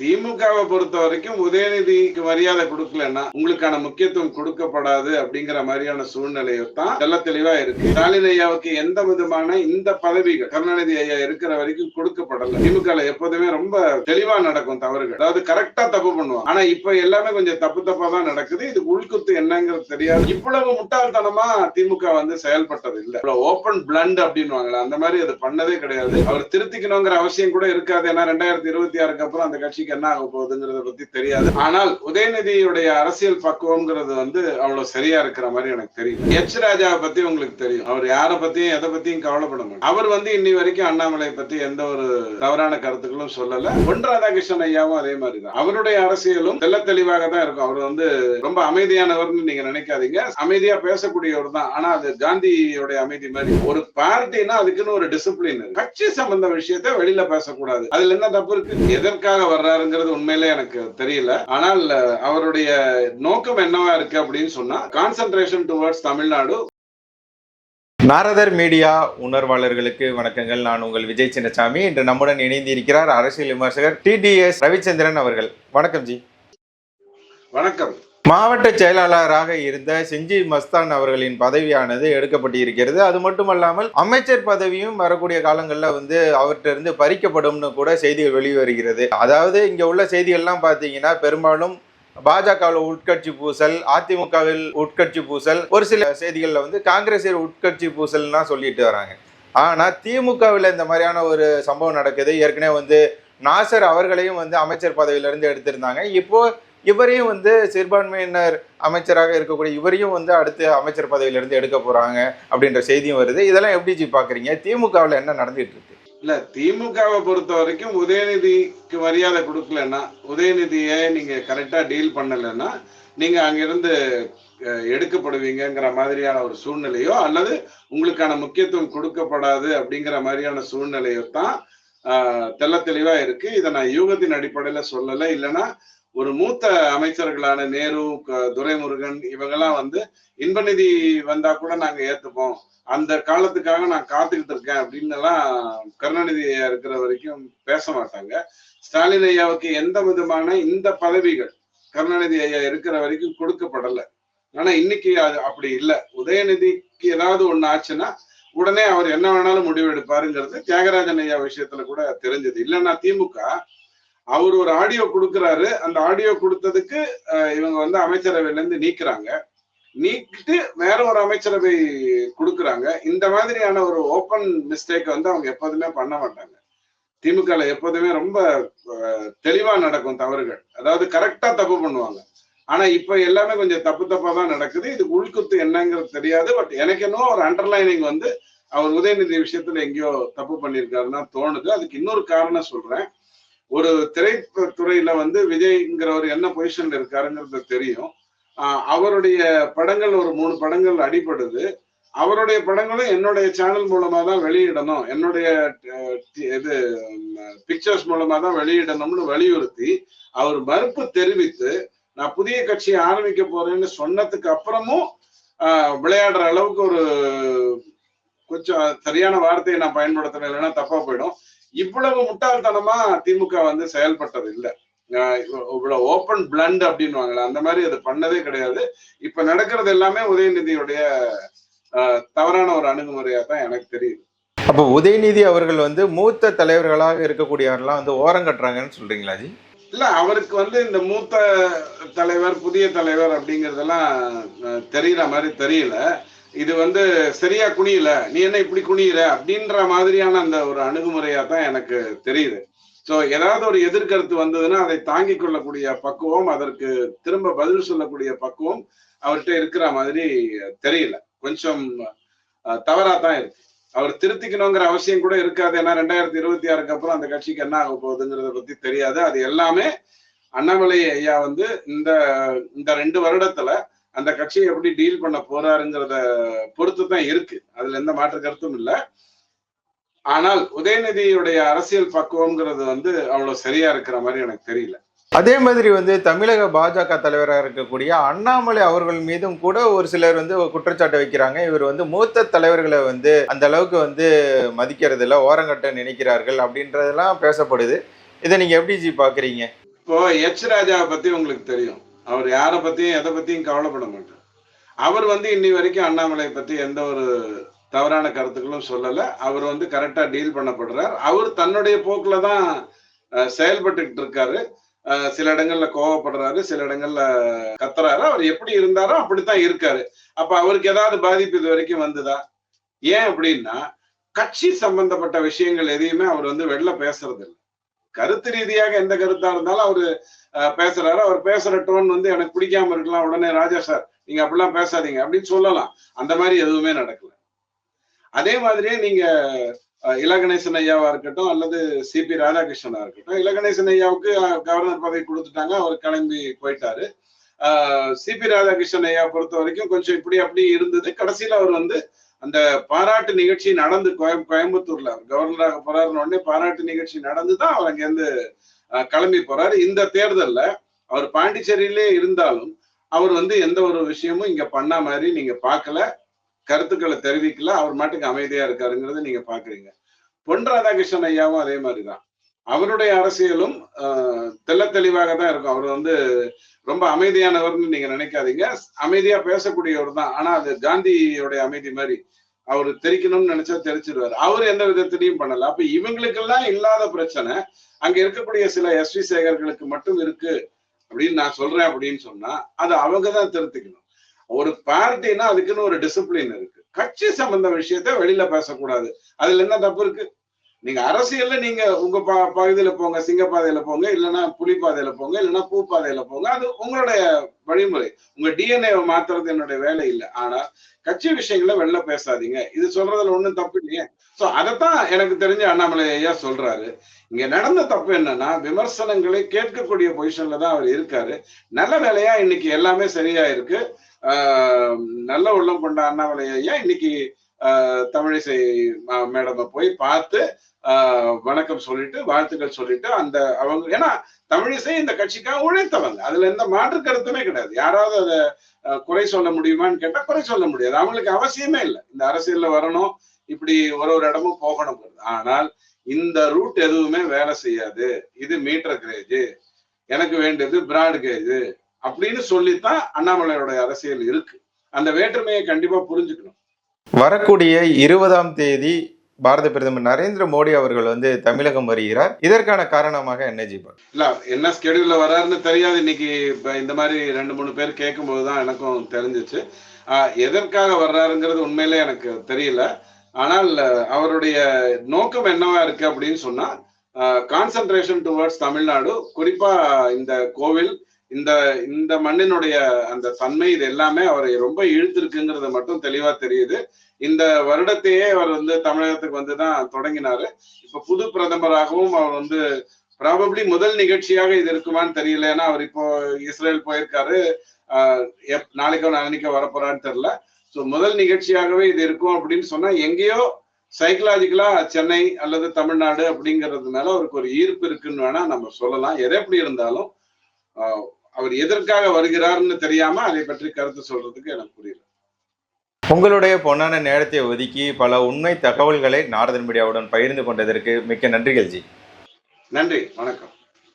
திமுகவை பொறுத்த வரைக்கும் உதயநிதிக்கு மரியாதை கொடுக்கலன்னா உங்களுக்கான முக்கியத்துவம் கொடுக்கப்படாது அப்படிங்கிற மாதிரியான சூழ்நிலையை தான் தெள்ள தெளிவா இருக்கு. ஸ்டாலின் ஐயாவுக்கு எந்த விதமான இந்த பதவிகள் கருணாநிதி ஐயா இருக்கிற வரைக்கும் கொடுக்கப்படல. திமுக எப்போதுமே ரொம்ப தெளிவா நடக்கும் தவறுகள். அதாவது கரெக்டா தப்பு பண்ணுவாங்க. ஆனா இப்ப எல்லாமே கொஞ்சம் தப்பு தப்பா தான் நடக்குது. இது உள்குத்து என்னங்கிறது தெரியாது. இவ்வளவு முட்டாள்தனமா திமுக வந்து செயல்பட்டது இல்ல ஓபன் ஓப்பன் பிளண்ட் அப்படின்னு அந்த மாதிரி அது பண்ணதே கிடையாது. அவர் திருத்திக்கணுங்கிற அவசியம் கூட இருக்காது. ஏன்னா ரெண்டாயிரத்தி இருபத்தி ஆறுக்கு அப்புறம் அந்த கட்சிக்கு என்ன ஆக போகுதுங்கிறத பத்தி தெரியாது. ஆனால் உதயநிதியுடைய அரசியல் பக்குவம்ங்கிறது வந்து அவ்வளவு சரியா இருக்கிற மாதிரி எனக்கு தெரியும். எச் ராஜாவை பத்தி உங்களுக்கு தெரியும். அவர் யாரை பத்தியும் எதை பத்தியும் கவலைப்பட மாட்டார். அவர் வந்து இன்னி வரைக்கும் அண்ணாமலை பத்தி எந்த ஒரு தவறான கருத்துக்களும் சொல்லல. பொன் ராதாகிருஷ்ணன் ஐயாவும் அதே மாதிரி தான் அவருடைய அரசியலும் தெல்ல தெளிவாக தான் இருக்கும். அவர் வந்து ரொம்ப அமைதியானவர்னு நீங்க நினைக்காதீங்க. அமைதியா பேசக்கூடியவர் தான். ஆனா அது காந்தியோட அமைதி மாதிரி. ஒரு பார்ட்டினா அதுக்குன்னு ஒரு டிசிப்ளின் கட்சி சம்பந்த விஷயத்த வெளியில பேசக்கூடாது. அதுல என்ன தப்பு இருக்கு? எதற்காக வர்றாருங்கிறது உண்மையிலே எனக்கு தெரியல. ஆனால் அவருடைய நோக்கம் என்னவா இருக்கு அப்படின்னு சொன்னா concentration towards Tamil Nadu. Naradar media உணர்வாளர்களுக்கு வணக்கங்கள். நான் உங்கள் விஜய் சின்னசாமி. இன்று நம்முடன் இணைந்து இருக்கிறார் அரசியல் விமர்சகர் டிடிஎஸ் ரவிச்சந்திரன் அவர்கள். வணக்கம் ஜி. வணக்கம். மாவட்ட செயலாளராக இருந்த செஞ்சி மஸ்தான் அவர்களின் பதவியானது எடுக்கப்பட்டிருக்கிறது. அது மட்டுமல்லாமல் அமைச்சர் பதவியும் வரக்கூடிய காலங்களில் வந்து அவர்கிட்ட இருந்து பறிக்கப்படும்னு கூட செய்திகள் வெளிவருகிறது. அதாவது இங்கே உள்ள செய்திகள்லாம் பார்த்தீங்கன்னா பெரும்பாலும் பாஜகவில் உட்கட்சி பூசல் அதிமுகவில் உட்கட்சி பூசல் ஒரு சில செய்திகளில் வந்து காங்கிரஸில் உட்கட்சி பூசல்னா சொல்லிட்டு வராங்க. ஆனால் திமுகவில் இந்த மாதிரியான ஒரு சம்பவம் நடக்குது. ஏற்கனவே வந்து நாசர் அவர்களையும் வந்து அமைச்சர் பதவியிலிருந்து எடுத்திருந்தாங்க. இப்போது இவரையும் வந்து சிறுபான்மையினர் அமைச்சராக இருக்கக்கூடிய இவரையும் வந்து அடுத்து அமைச்சர் பதவியிலிருந்து எடுக்க போறாங்க அப்படின்ற செய்தியும் வருது. இதெல்லாம் எப்படி ஜி பாக்குறீங்க? திமுகவில் என்ன நடந்துட்டு இருக்கு? இல்ல திமுகவை பொறுத்த வரைக்கும் உதயநிதிக்கு மரியாதை கொடுக்கலன்னா உதயநிதியை நீங்க கரெக்டா டீல் பண்ணலைன்னா நீங்க அங்கிருந்து அஹ், எடுக்கப்படுவீங்கங்கிற மாதிரியான ஒரு சூழ்நிலையோ அல்லது உங்களுக்கான முக்கியத்துவம் கொடுக்கப்படாது அப்படிங்கிற மாதிரியான சூழ்நிலையோ தான் ஆஹ், தெள்ள தெளிவா இருக்கு. இதை நான் யூகத்தின் அடிப்படையில சொல்லலை. இல்லைன்னா ஒரு மூத்த அமைச்சர்களான நேரு துரைமுருகன் இவங்கெல்லாம் வந்து இன்பநிதி வந்தா கூட நாங்க ஏத்துப்போம். அந்த காலத்துக்காக நான் காத்துக்கிட்டு இருக்கேன் அப்படின்னு எல்லாம் கருணாநிதி ஐயா இருக்கிற வரைக்கும் பேச மாட்டாங்க. ஸ்டாலின் ஐயாவுக்கு எந்த விதமான இந்த பதவிகள் கருணாநிதி ஐயா இருக்கிற வரைக்கும் கொடுக்கப்படல. ஆனா இன்னைக்கு அது அப்படி இல்லை. உதயநிதிக்கு ஏதாவது ஒண்ணு ஆச்சுன்னா உடனே அவர் என்ன வேணாலும் முடிவு எடுப்பாருங்கிறது தியாகராஜன் ஐயா விஷயத்துல கூட தெரிஞ்சது. இல்லைன்னா திமுக அவர் ஒரு ஆடியோ கொடுக்குறாரு. அந்த ஆடியோ கொடுத்ததுக்கு இவங்க வந்து அமைச்சரவையில இருந்து நீக்குறாங்க. நீக்கிட்டு வேற ஒரு அமைச்சரவை கொடுக்குறாங்க. இந்த மாதிரியான ஒரு ஓப்பன் மிஸ்டேக் வந்து அவங்க எப்போதுமே பண்ண மாட்டாங்க. திமுகல எப்போதுமே ரொம்ப தெளிவா நடக்கும் தவறுகள். அதாவது கரெக்டா தப்பு பண்ணுவாங்க. ஆனா இப்ப எல்லாமே கொஞ்சம் தப்பு தப்பா தான் நடக்குது. இது உள்குத்து என்னங்கிறது தெரியாது. பட் எனக்கு என்னவோ ஒரு அண்டர்லைனிங் வந்து அவர் உதயநிதி விஷயத்துல எங்கேயோ தப்பு பண்ணியிருக்காருன்னா தோணுது. அதுக்கு இன்னொரு காரணம் சொல்றேன். ஒரு திரைத்துறையில வந்து விஜய்ங்கிறவர் என்ன பொசிஷன்ல இருக்காருங்கிறது தெரியும். அவருடைய படங்கள் ஒரு மூணு படங்கள் அடிபடுது. அவருடைய படங்களும் என்னுடைய சேனல் மூலமா தான் வெளியிடணும். என்னுடைய இது பிக்சர்ஸ் மூலமா தான் வெளியிடணும்னு வலியுறுத்தி அவர் மறுப்பு தெரிவித்து நான் புதிய கட்சியை ஆரம்பிக்க போறேன்னு சொன்னதுக்கு அப்புறமும் விளையாடுற அளவுக்கு ஒரு கொஞ்சம் சரியான வார்த்தையை நான் பயன்படுத்துறேன் இல்லைன்னா தப்பா போயிடும். இவ்வளவு முட்டாள்தனமா திமுக வந்து செயல்பட்டது இல்ல. இவ்வளவு ஓப்பன் பிளண்ட் அப்படின்னுவாங்களே அந்த மாதிரி அது பண்ணதே கிடையாது. இப்ப நடக்கிறது எல்லாமே உதயநிதியுடைய தவறான ஒரு அணுகுமுறையா தான் எனக்கு தெரியுது. அப்போ உதயநிதி அவர்கள் வந்து மூத்த தலைவர்களாக இருக்கக்கூடியவரெல்லாம் வந்து ஓரம் கட்டுறாங்கன்னு சொல்றீங்களா ஜி? இல்ல அவருக்கு வந்து இந்த மூத்த தலைவர் புதிய தலைவர் அப்படிங்கறதெல்லாம் தெரியற மாதிரி தெரியல. இது வந்து சரியா குனியல. நீ என்ன இப்படி குனியிற? அப்படின்ற மாதிரியான அந்த ஒரு அணுகுமுறையா தான் எனக்கு தெரியுது. சோ ஏதாவது ஒரு எதிர்கருத்து வந்ததுன்னா அதை தாங்கிக் கொள்ளக்கூடிய பக்குவம் அதற்கு திரும்ப பதில் சொல்லக்கூடிய பக்குவம் அவர்கிட்ட இருக்கிற மாதிரி தெரியல. கொஞ்சம் தவறா தான் இருக்கு. அவர் திருத்திக்கணுங்கிற அவசியம் கூட இருக்காது. ஏன்னா ரெண்டாயிரத்தி இருபத்தி ஆறுக்கு அப்புறம் அந்த கட்சிக்கு என்ன ஆக போகுதுங்கிறத பத்தி தெரியாது. அது எல்லாமே அண்ணாமலை ஐயா வந்து இந்த இந்த ரெண்டு வருடத்துல அந்த கட்சியை எப்படி டீல் பண்ண போறாருங்கிறத பொறுத்து தான் இருக்கு. அதுல எந்த மாற்று கருத்தும் இல்லை. ஆனால் உதயநிதியுடைய அரசியல் பக்குவம்ங்கிறது வந்து அவ்வளவு சரியா இருக்கிற மாதிரி எனக்கு தெரியல. அதே மாதிரி வந்து தமிழக பாஜக தலைவராக இருக்கக்கூடிய அண்ணாமலை அவர்கள் மீதும் கூட ஒரு சிலர் வந்து குற்றச்சாட்டு வைக்கிறாங்க. இவர் வந்து மூத்த தலைவர்களை வந்து அந்த அளவுக்கு வந்து மதிக்கிறது இல்ல ஓரங்கட்ட நினைக்கிறார்கள் அப்படின்றதெல்லாம் பேசப்படுது. இதை நீங்க எப்படி ஜி பாக்குறீங்க? இப்போ எச் ராஜாவை பத்தி உங்களுக்கு தெரியும். அவர் யாரை பத்தியும் எதை பத்தியும் கவலைப்பட மாட்டார். அவர் வந்து இன்னி வரைக்கும் அண்ணாமலையை பத்தி எந்த ஒரு தவறான கருத்துக்களும் சொல்லல. அவர் வந்து கரெக்டா டீல் பண்ணப்படுறார். அவர் தன்னுடைய போக்குல தான் செயல்பட்டுக்கிட்டு இருக்காரு. சில இடங்கள்ல கோவப்படுறாரு சில இடங்கள்ல கத்துறாரு. அவர் எப்படி இருந்தாரோ அப்படித்தான் இருக்காரு. அப்ப அவருக்கு ஏதாவது பாதிப்பு இது வரைக்கும் வந்ததா? ஏன் அப்படின்னா கட்சி சம்பந்தப்பட்ட விஷயங்கள் எதையுமே அவர் வந்து வெளில பேசுறது இல்லை கருத்து ரீதியாக எந்த கருத்தா இருந்தாலும் அவரு பேசுறாரு. அவர் பேசுற டோன் வந்து எனக்கு பிடிக்காம இருக்கலாம். உடனே ராஜா சார் நீங்க அப்படிலாம் பேசாதீங்க. அப்படின்னு சொல்லலாம். அந்த மாதிரி எதுவுமே நடக்கல. அதே மாதிரியே நீங்க அஹ், இலகணேசன் ஐயாவா இருக்கட்டும் அல்லது சிபி ராதாகிருஷ்ணனா இருக்கட்டும் இலகணேசன் ஐயாவுக்கு கவர்னர் பதவி கொடுத்துட்டாங்க. அவர் கிளம்பி போயிட்டாரு. சிபி ராதாகிருஷ்ணன் ஐயா பொறுத்த வரைக்கும் கொஞ்சம் இப்படி அப்படி இருந்தது. கடைசியில அவர் வந்து அந்த பாராட்டு நிகழ்ச்சி நடந்து கோயம் கோயம்புத்தூர்ல கவர்னராக போறாருன்னு உடனே பாராட்டு நிகழ்ச்சி நடந்து தான் அவர் அங்கேருந்து அஹ், கிளம்பி போறாரு. இந்த தேர்தல்ல அவர் பாண்டிச்சேரியிலே இருந்தாலும் அவர் வந்து எந்த ஒரு விஷயமும் இங்க பண்ண மாதிரி நீங்க பார்க்கல. கருத்துக்களை தெரிவிக்கல. அவர் மாட்டுக்கு அமைதியா இருக்காருங்கிறத நீங்க பாக்குறீங்க பொன் ராதாகிருஷ்ணன் ஐயாவும் அதே மாதிரிதான். அவருடைய அரசியலும் ஆஹ், தெளிவாக தான் இருக்கும். அவர் வந்து ரொம்ப அமைதியானவர்னு நீங்க நினைக்காதீங்க. அமைதியா பேசக்கூடியவர் தான். ஆனா அது காந்தியோடைய அமைதி மாதிரி அவர் தெரிக்கணும்னு நினைச்சா தெரிச்சிருவாரு. அவர் எந்த விதத்திலையும் பண்ணல. அப்ப இவங்களுக்கெல்லாம் இல்லாத பிரச்சனை அங்க இருக்கக்கூடிய சில எஸ் வி சேகர்களுக்கு மட்டும் இருக்கு அப்படின்னு நான் சொல்றேன் அப்படின்னு சொன்னா அது அவங்க தான் திருத்திக்கணும். ஒரு பார்ட்டினா அதுக்குன்னு ஒரு டிசிப்ளின் இருக்கு. கட்சி சம்பந்த விஷயத்த வெளியில பேசக்கூடாது. அதுல என்ன தப்பு இருக்கு? நீங்க அரசியல்ல நீங்க உங்க ப பகுதியில போங்க சிங்கப்பாதையில போங்க இல்லைன்னா புலி பாதையில போங்க இல்லைன்னா பூ பாதையில போங்க அது உங்களுடைய வழிமுறை. உங்க டிஎன்ஏ மாத்துறது என்னுடைய வேலை இல்லை. ஆனா கட்சி விஷயங்கள வெளில பேசாதீங்க. இது சொல்றதுல ஒண்ணும் தப்பு இல்லையே. சோ அதைத்தான் எனக்கு தெரிஞ்ச அண்ணாமலை ஐயா சொல்றாரு. இங்க நடந்த தப்பு என்னன்னா விமர்சனங்களை கேட்கக்கூடிய பொசிஷன்ல தான் அவர் இருக்காரு. நல்ல வேலையா இன்னைக்கு எல்லாமே சரியா இருக்கு நல்ல உள்ளம் கொண்ட அண்ணாமலை ஐயா இன்னைக்கு தமிழிசை மேடமை போய் பார்த்து ஆஹ் வணக்கம் சொல்லிட்டு வாழ்த்துக்கள் சொல்லிட்டு அந்த அவங்க ஏன்னா தமிழிசை இந்த கட்சிக்காக உழைத்தவங்க. அதுல எந்த மாற்று கருத்துமே கிடையாது. யாராவது அதை குறை சொல்ல முடியுமான்னு கேட்டா குறை சொல்ல முடியாது. அவங்களுக்கு அவசியமே இல்லை. இந்த அரசியல்ல வரணும் இப்படி ஒரு ஒரு இடமும் போகணும் ஆனால் இந்த ரூட் எதுவுமே வேலை செய்யாது. இது மீட்டர் கிரேஜ் எனக்கு வேண்டியது பிராட் கேஜ் அப்படின்னு சொல்லித்தான் அண்ணாமலையோட அரசியல் இருக்கு. அந்த வேற்றுமையை கண்டிப்பா புரிஞ்சுக்கணும். வரக்கூடிய இருபதாம் தேதி பாரத பிரதமர் நரேந்திர மோடி அவர்கள் வந்து தமிழகம் வருகிறார். இதற்கான காரணமாக என்ன ஜீபா இல்ல என்ன ஸ்கெடியூல்ல வராருன்னு தெரியாது. இன்னைக்கு இந்த மாதிரி ரெண்டு மூணு பேர் கேட்கும்போது தான் எனக்கும் தெரிஞ்சிச்சு. எதற்காக வர்றாருங்கிறது உண்மையிலே எனக்கு தெரியல. ஆனால் அவருடைய நோக்கம் என்னவா இருக்கு அப்படின்னு சொன்னா கான்சன்ட்ரேஷன் டுவர்ட்ஸ் தமிழ்நாடு. குறிப்பா இந்த கோவில் இந்த இந்த மண்ணினுடைய அந்த தன்மை இது எல்லாமே அவரை ரொம்ப இழுத்திருக்குங்கிறது மட்டும் தெளிவா தெரியுது. இந்த வருடத்தையே அவர் வந்து தமிழகத்துக்கு வந்து தான் தொடங்கினாரு. இப்ப புது பிரதமராகவும் அவர் வந்து ப்ராபப்ளி முதல் நிகழ்ச்சியாக இது இருக்குமான்னு தெரியல. ஏன்னா அவர் இப்போ இஸ்ரேல் போயிருக்காரு. ஆஹ் எப் நாளைக்கோ நாளைக்கோ வரப்போறான்னு தெரியல. ஸோ முதல் நிகழ்ச்சியாகவே இது இருக்கும் அப்படின்னு சொன்னா எங்கேயோ சைக்கலாஜிக்கலா சென்னை அல்லது தமிழ்நாடு அப்படிங்கிறது மேல அவருக்கு ஒரு ஈர்ப்பு இருக்குன்னு வேணா நம்ம சொல்லலாம். எது எப்படி இருந்தாலும் ஆஹ் அவர் எதற்காக வருகிறார்னு தெரியாம அதை பற்றி கருத்து சொல்றதுக்கு எனக்கு புரியல. உங்களுடைய பொன்னான நேரத்தை ஒதுக்கி பல உண்மை தகவல்களை நாரதன் மீடியாவுடன் பகிர்ந்து கொண்டதற்கு மிக்க நன்றிகள் ஜி. நன்றி வணக்கம்.